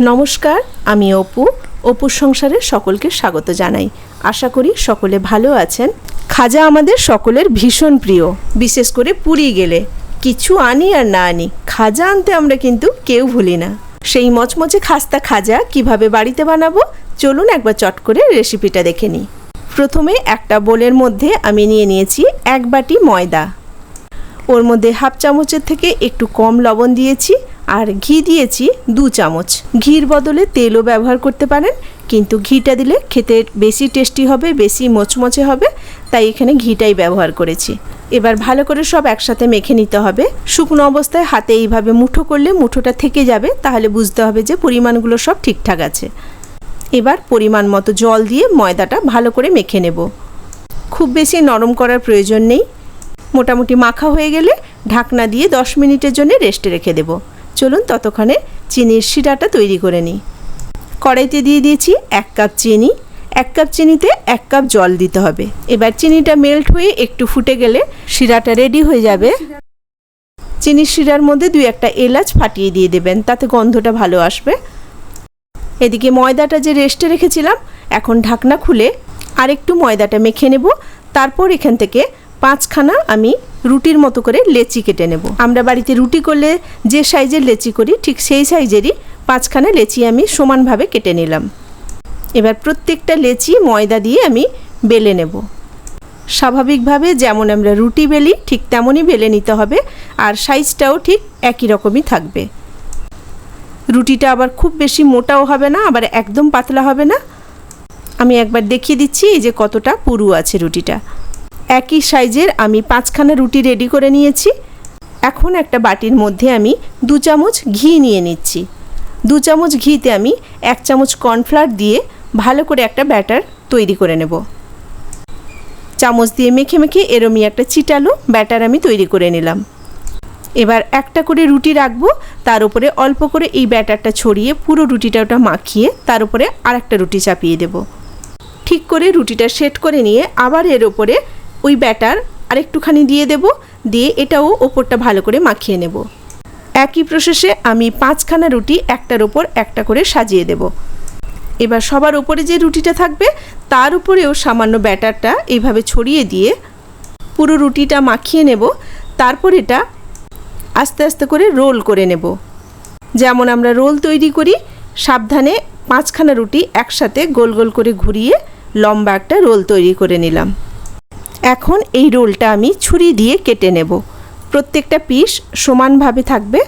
নমস্কার, আমি অপু। অপুর সংসারে সকলকে স্বাগত জানাই। আশা করি সকলে ভালো আছেন। খাজা আমাদের সকলের ভীষণ প্রিয়। বিশেষ করে পুরী গেলে। কিছু আনি আর না আনি, খাজা আনতে আমরা কিন্তু কেউ ভুলি না। সেই মচমচে খাস্তা খাজা কীভাবে বাড়িতে বানাবো? চলুন একবার চট করে রেসিপিটা দেখে নিই। প্রথমে একটা বোলের মধ্যে আমি নিয়ে নিয়েছি এক বাটি ময়দা। ওর মধ্যে হাফ চামচের থেকে একটু কম লবণ দিয়েছি। আর ঘি দিয়েছি দু চামচ। ঘির বদলে তেলও ব্যবহার করতে পারেন, কিন্তু ঘিটা দিলে খেতে বেশি টেস্টি হবে, বেশি মোচমচে হবে, তাই এখানে ঘিটাই ব্যবহার করেছি। এবার ভালো করে সব একসাথে মেখে নিতে হবে। শুকনো অবস্থায় হাতে এইভাবে মুঠো করলে মুঠোটা থেকে যাবে, তাহলে বুঝতে হবে যে পরিমাণগুলো সব ঠিকঠাক আছে। এবার পরিমাণ মতো জল দিয়ে ময়দাটা ভালো করে মেখে নেব। খুব বেশি নরম করার প্রয়োজন নেই। মোটামুটি মাখা হয়ে গেলে ঢাকনা দিয়ে দশ মিনিটের জন্য রেস্টে রেখে দেব। চলুন ততক্ষণে চিনির শিরাটা তৈরি করে নিই। কড়াইতে দিয়ে দিয়েছি এক কাপ চিনি। এক কাপ চিনিতে এক কাপ জল দিতে হবে। এবার চিনিটা মেল্ট হয়ে একটু ফুটে গেলে শিরাটা রেডি হয়ে যাবে। চিনির শিরার মধ্যে দুই একটা এলাচ ফাটিয়ে দিয়ে দেবেন, তাতে গন্ধটা ভালো আসবে। এদিকে ময়দাটা যে রেস্টে রেখেছিলাম, এখন ঢাকনা খুলে আরেকটু ময়দাটা মেখে নেব। তারপর এখান থেকে পাঁচখানা আমি রুটির মতো করে লেচি কেটে নেব। আমরা বাড়িতে রুটি করলে যে সাইজের লেচি করি, ঠিক সেই সাইজেরই পাঁচখানা লেচি আমি সমানভাবে কেটে নিলাম। এবার প্রত্যেকটা লেচি ময়দা দিয়ে আমি বেলে নেব। স্বাভাবিকভাবে যেমন আমরা রুটি বেলি, ঠিক তেমনই বেলে নিতে হবে আর সাইজটাও ঠিক একই রকমই থাকবে। রুটিটা আবার খুব বেশি মোটাও হবে না, আবার একদম পাতলা হবে না। আমি একবার দেখিয়ে দিচ্ছি এই যে কতটা পুরু আছে রুটিটা। একই সাইজের আমি পাঁচখানা রুটি রেডি করে নিয়েছি। এখন একটা বাটির মধ্যে আমি দু চামচ ঘি নিয়ে নিচ্ছি। দু চামচ ঘিতে আমি এক চামচ কর্নফ্লাওয়ার দিয়ে ভালো করে একটা ব্যাটার তৈরি করে নেব। চামচ দিয়ে মেখে মেখে এরমই একটা চিটালো ব্যাটার আমি তৈরি করে নিলাম। এবার একটা করে রুটি রাখব, তার উপরে অল্প করে এই ব্যাটারটা ছড়িয়ে পুরো রুটিটা ওটা মাখিয়ে তার উপরে আর একটা রুটি চাপিয়ে দেব। ঠিক করে রুটিটা সেট করে নিয়ে আবার এর ওপরে ওই ব্যাটার আরেকটুখানি দিয়ে দেব, দিয়ে এটাও ওপরটা ভালো করে মাখিয়ে নেব। একই প্রসেসে আমি পাঁচখানা রুটি একটার ওপর একটা করে সাজিয়ে দেব। এবার সবার ওপরে যে রুটিটা থাকবে, তার উপরেও সামান্য ব্যাটারটা এইভাবে ছড়িয়ে দিয়ে পুরো রুটিটা মাখিয়ে নেব, তারপর এটা আস্তে আস্তে করে রোল করে নেব। যেমন আমরা রোল তৈরি করি, সাবধানে পাঁচখানা রুটি একসাথে গোল গোল করে ঘুরিয়ে লম্বা একটা রোল তৈরি করে নিলাম। এখন এই রোলটা আমি ছুরি দিয়ে কেটে নেব। প্রত্যেকটা পিস সমানভাবে থাকবে।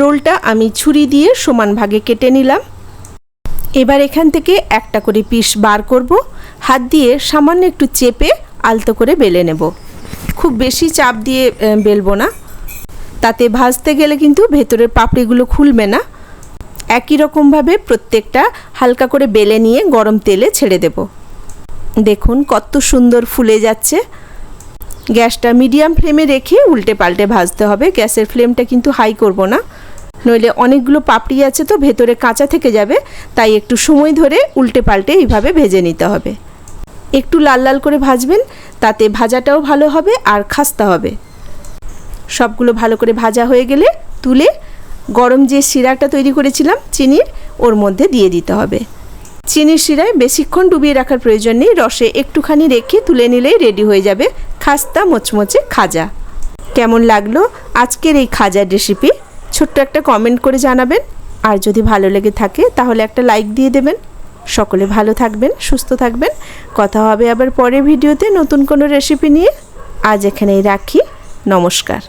রোলটা আমি ছুরি দিয়ে সমান ভাগে কেটে নিলাম। এবার এখান থেকে একটা করে পিস বার করব। হাত দিয়ে সামান্য একটু চেপে আলতো করে বেলে নেব। খুব বেশি চাপ দিয়ে বেলবো না। তাতে ভাজতে গেলে কিন্তু ভেতরের পাপড়িগুলো খুলবে না। একই রকমভাবে প্রত্যেকটা হালকা করে বেলে নিয়ে গরম তেলে ছেড়ে দেব। দেখুন কত সুন্দর ফুলে যাচ্ছে। গ্যাসটা মিডিয়াম ফ্লেমে রেখে উল্টে পাল্টে ভাজতে হবে। গ্যাসের ফ্লেমটা কিন্তু হাই করব না। নইলে অনেকগুলো পাপড়ি আছে তো, ভেতরে কাঁচা থেকে যাবে। তাই একটু সময় ধরে উল্টে পাল্টে এইভাবে ভেজে নিতে হবে। একটু লাল লাল করে ভাজবেন, তাতে ভাজাটাও ভালো হবে আর খাস্তা হবে। সবগুলো ভালো করে ভাজা হয়ে গেলে তুলে গরম যে শিরাটা তৈরি করেছিলাম, চিনির, ওর মধ্যে দিয়ে দিতে হবে। চিনির শিরায় বেশিক্ষণ ডুবিয়ে রাখার প্রয়োজন নেই। রসে একটুখানি রেখে তুলে নিলেই রেডি হয়ে যাবে খাস্তা মোচমোচে খাজা। কেমন লাগল আজকের এই খাজার রেসিপি ছোট্ট একটা কমেন্ট করে জানাবেন। আর যদি ভালো লেগে থাকে, তাহলে একটা লাইক দিয়ে দেবেন। সকলে ভালো থাকবেন, সুস্থ থাকবেন। কথা হবে আবার পরের ভিডিওতে নতুন কোনো রেসিপি নিয়ে। আজ এখানেই রাখি। নমস্কার।